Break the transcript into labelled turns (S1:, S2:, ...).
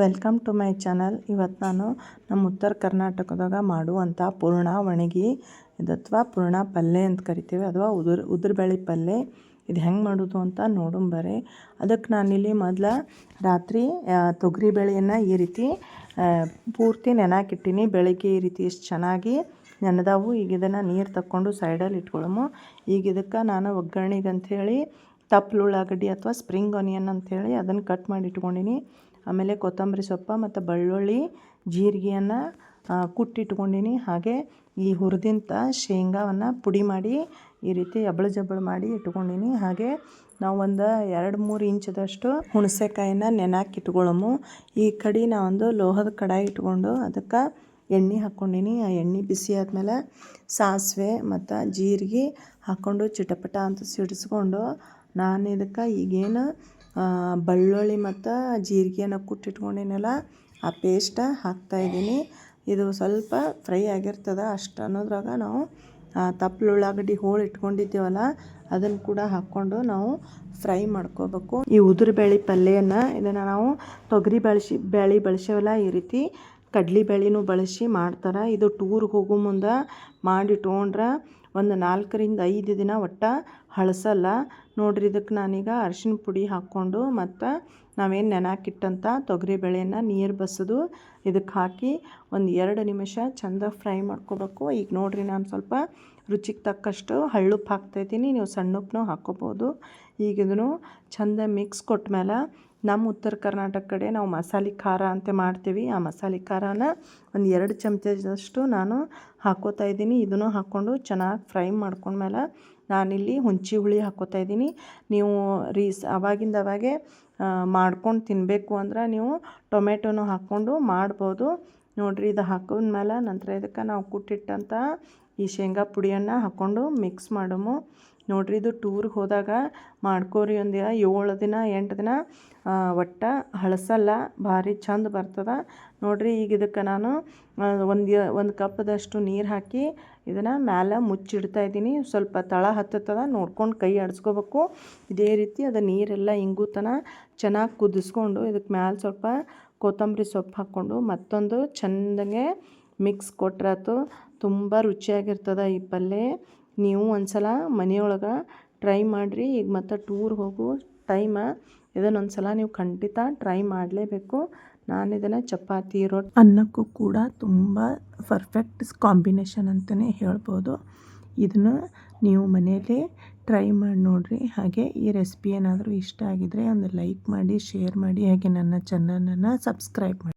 S1: Welcome to my channel ಇವತ್ತು ನಾನು ನಮ್ಮ ಉತ್ತರ ಕರ್ನಾಟಕದಾಗ ಮಾಡುವಂಥ ಪೂರ್ಣ ಒಣಗಿ ಇದು ಅಥವಾ ಪೂರ್ಣ ಪಲ್ಯ ಅಂತ ಕರಿತೀವಿ, ಅಥವಾ ಉದುರು ಉದುರುಬೇಳೆ ಪಲ್ಯ ಇದು ಹೆಂಗೆ ಮಾಡೋದು ಅಂತ ನೋಡುಂಬರಿ ಅದಕ್ಕೆ ನಾನಿಲ್ಲಿ ಮೊದಲು ರಾತ್ರಿ ತೊಗರಿ ಬೇಳೆಯನ್ನು ಈ ರೀತಿ ಪೂರ್ತಿ ನೆನಕಿಟ್ಟಿನಿ. ಬೆಳಗ್ಗೆ ಈ ರೀತಿ ಇಷ್ಟು ಚೆನ್ನಾಗಿ ನೆನೆದವು. ಈಗ ಇದನ್ನು ನೀರು ತಕ್ಕೊಂಡು ಸೈಡಲ್ಲಿ ಇಟ್ಕೊಳ್ಳೋಮು ಈಗ ಇದಕ್ಕೆ ನಾನು ಒಗ್ಗರಣೆಗೆ ಅಂಥೇಳಿ ತಪ್ಪಲು ಉಳ್ಳಾಗಡ್ಡಿ ಅಥವಾ ಸ್ಪ್ರಿಂಗ್ ಆನಿಯನ್ ಅಂಥೇಳಿ ಅದನ್ನು ಕಟ್ ಮಾಡಿ ಇಟ್ಕೊಂಡಿನಿ ಆಮೇಲೆ ಕೊತ್ತಂಬರಿ ಸೊಪ್ಪು ಮತ್ತು ಬೆಳ್ಳುಳ್ಳಿ, ಜೀರಿಗೆಯನ್ನು ಕುಟ್ಟಿಟ್ಕೊಂಡಿನಿ. ಹಾಗೆ ಈ ಹುರಿದಿಂತ ಶೇಂಗಾವನ್ನು ಪುಡಿ ಮಾಡಿ ಈ ರೀತಿ ಅಬಳು ಜಬ್ಬಳು ಮಾಡಿ ಇಟ್ಕೊಂಡಿನಿ. ಹಾಗೆ ನಾವು ಒಂದು ಎರಡು ಮೂರು ಇಂಚದಷ್ಟು ಹುಣಸೆಕಾಯಿನ ನೆನಾಕಿ ಇಟ್ಕೊಳ್ಳೋಮು ಈ ಕಡೆ ನಾವೊಂದು ಲೋಹದ ಕಡಾಯಿ ಇಟ್ಕೊಂಡು ಅದಕ್ಕೆ ಎಣ್ಣೆ ಹಾಕ್ಕೊಂಡಿನಿ ಆ ಎಣ್ಣೆ ಬಿಸಿ ಆದಮೇಲೆ ಸಾಸಿವೆ ಮತ್ತು ಜೀರಿಗೆ ಹಾಕ್ಕೊಂಡು ಚಿಟಪಟ ಅಂತ ಸಿಡಿಸ್ಕೊಂಡು ನಾನು ಇದಕ್ಕೆ ಈಗೇನು ಬೆಳ್ಳುಳ್ಳಿ ಮತ್ತು ಜೀರಿಗೆನ ಕುಟ್ಟಿಟ್ಕೊಂಡಿನಲ್ಲ, ಆ ಪೇಸ್ಟ ಹಾಕ್ತಾಯಿದ್ದೀನಿ ಇದು ಸ್ವಲ್ಪ ಫ್ರೈ ಆಗಿರ್ತದೆ ಅಷ್ಟು ಅನ್ನೋದ್ರಾಗ ನಾವು ತಪ್ಪಲು ಉಳ್ಳಾಗಡ್ಡಿ ಹೋಳು ಇಟ್ಕೊಂಡಿದ್ದೀವಲ್ಲ ಅದನ್ನು ಕೂಡ ಹಾಕ್ಕೊಂಡು ನಾವು ಫ್ರೈ ಮಾಡ್ಕೋಬೇಕು. ಈ ಉದುರು ಬೇಳೆ ಪಲ್ಯನ ಇದನ್ನು ನಾವು ತೊಗರಿ ಬಳಸಿ, ಬೇಳೆ ಬಳಸೇವಲ್ಲ ಈ ರೀತಿ, ಕಡ್ಲಿ ಬೇಳೆನೂ ಬಳಸಿ ಮಾಡ್ತಾರೆ. ಇದು ಟೂರ್ಗೆ ಹೋಗೋ ಮುಂದೆ ಮಾಡಿಟ್ಕೊಂಡ್ರೆ ಒಂದು ನಾಲ್ಕರಿಂದ ಐದು ದಿನ ಒಟ್ಟು ಹಳಸಲ್ಲ. ನೋಡ್ರಿ ಇದಕ್ಕೆ ನಾನೀಗ ಅರಿಶಿನ ಪುಡಿ ಹಾಕ್ಕೊಂಡು ಮತ್ತು ನಾವೇನು ನೆನಾಕಿಟ್ಟಂಥ ತೊಗರಿ ಬೇಳೆಯನ್ನು ನೀರು ಬಸಿದು ಇದಕ್ಕೆ ಹಾಕಿ ಒಂದು ಎರಡು ನಿಮಿಷ ಚೆಂದ ಫ್ರೈ ಮಾಡ್ಕೋಬೇಕು. ಈಗ ನೋಡಿರಿ, ನಾನು ಸ್ವಲ್ಪ ರುಚಿಗೆ ತಕ್ಕಷ್ಟು ಹಳ್ಳುಪ್ಪು ಹಾಕ್ತಾಯಿದ್ದೀನಿ ನೀವು ಸಣ್ಣ ಉಪ್ಪನ್ನೂ ಹಾಕ್ಕೋಬೋದು ಈಗ ಇದನ್ನು ಚೆಂದ ಮಿಕ್ಸ್ ಕೊಟ್ಮೇಲೆ ನಮ್ಮ ಉತ್ತರ ಕರ್ನಾಟಕ ಕಡೆ ನಾವು ಮಸಾಲೆ ಖಾರ ಅಂತ ಮಾಡ್ತೀವಿ. ಆ ಮಸಾಲೆ ಖಾರನ ಒಂದು ಎರಡು ಚಮಚದಷ್ಟು ನಾನು ಹಾಕೋತಾ ಇದ್ದೀನಿ. ಇದನ್ನು ಹಾಕ್ಕೊಂಡು ಚೆನ್ನಾಗಿ ಫ್ರೈ ಮಾಡ್ಕೊಂಡ್ಮೇಲೆ ನಾನಿಲ್ಲಿ ಹುಂಚಿ ಹುಳಿ ಹಾಕೋತಾ ಇದ್ದೀನಿ. ನೀವು ರೀಸ್ ಅವಾಗಿಂದ ಅವಾಗೆ ಮಾಡ್ಕೊಂಡು ತಿನ್ನಬೇಕು ಅಂದ್ರೆ ನೀವು ಟೊಮೆಟೊನು ಹಾಕ್ಕೊಂಡು ಮಾಡ್ಬೋದು. ನೋಡಿರಿ, ಇದು ಹಾಕಿದ್ಮೇಲೆ ನಂತರ ಇದಕ್ಕೆ ನಾವು ಕುಟ್ಟಿಟ್ಟಂಥ ಈ ಶೇಂಗಾ ಪುಡಿಯನ್ನು ಹಾಕ್ಕೊಂಡು ಮಿಕ್ಸ್ ಮಾಡಮು. ನೋಡಿರಿ ಇದು ಟೂರ್ಗೆ ಹೋದಾಗ ಮಾಡ್ಕೋರಿ ಒಂದು ಏಳು ದಿನ, ಎಂಟು ದಿನ ಒಟ್ಟ ಹಳಸಲ್ಲ, ಭಾರಿ ಚಂದ ಬರ್ತದ. ನೋಡ್ರಿ ಈಗ ಇದಕ್ಕೆ ನಾನು ಒಂದು ಒಂದು ಕಪ್ದಷ್ಟು ನೀರು ಹಾಕಿ ಇದನ್ನು ಮ್ಯಾಲೆ ಮುಚ್ಚಿಡ್ತಾ ಇದ್ದೀನಿ. ಸ್ವಲ್ಪ ತಳ ಹತ್ತದ ನೋಡ್ಕೊಂಡು ಕೈ ಆಡಿಸ್ಕೋಬೇಕು. ಇದೇ ರೀತಿ ಅದು ನೀರೆಲ್ಲ ಹಿಂಗೂತನ ಚೆನ್ನಾಗಿ ಕುದಿಸ್ಕೊಂಡು ಇದಕ್ಕೆ ಮ್ಯಾಲೆ ಸ್ವಲ್ಪ ಕೊತ್ತಂಬರಿ ಸೊಪ್ಪು ಹಾಕ್ಕೊಂಡು ಮತ್ತೊಂದು ಚೆಂದಂಗೆ ಮಿಕ್ಸ್ ಕೊಟ್ರಾತು ತುಂಬ ರುಚಿಯಾಗಿರ್ತದೆ ಈ ಪಲ್ಯ ನೀವು ಒಂದು ಸಲ ಮನೆಯೊಳಗೆ ಟ್ರೈ ಮಾಡಿರಿ. ಈಗ ಮತ್ತೆ ಟೂರ್ ಹೋಗೋ ಟೈಮ ಇದನ್ನೊಂದು ಸಲ ನೀವು ಖಂಡಿತ ಟ್ರೈ ಮಾಡಲೇಬೇಕು. ನಾನು ಇದನ್ನು ಚಪಾತಿ, ರೊಟ್ಟಿ ಅನ್ನಕ್ಕೂ ಕೂಡ ತುಂಬ ಪರ್ಫೆಕ್ಟ್ ಕಾಂಬಿನೇಷನ್ ಅಂತಲೇ ಹೇಳ್ಬೋದು. ಇದನ್ನು ನೀವು ಮನೆಯಲ್ಲೇ ಟ್ರೈ ಮಾಡಿ ನೋಡಿರಿ. ಹಾಗೆ ಈ ರೆಸಿಪಿ ಏನಾದರೂ ಇಷ್ಟ ಆಗಿದರೆ ಒಂದು ಲೈಕ್ ಮಾಡಿ ಶೇರ್ ಮಾಡಿ, ಹಾಗೆ ನನ್ನ ಚಾನಲನ್ನು ಸಬ್ಸ್ಕ್ರೈಬ್ ಮಾಡಿ.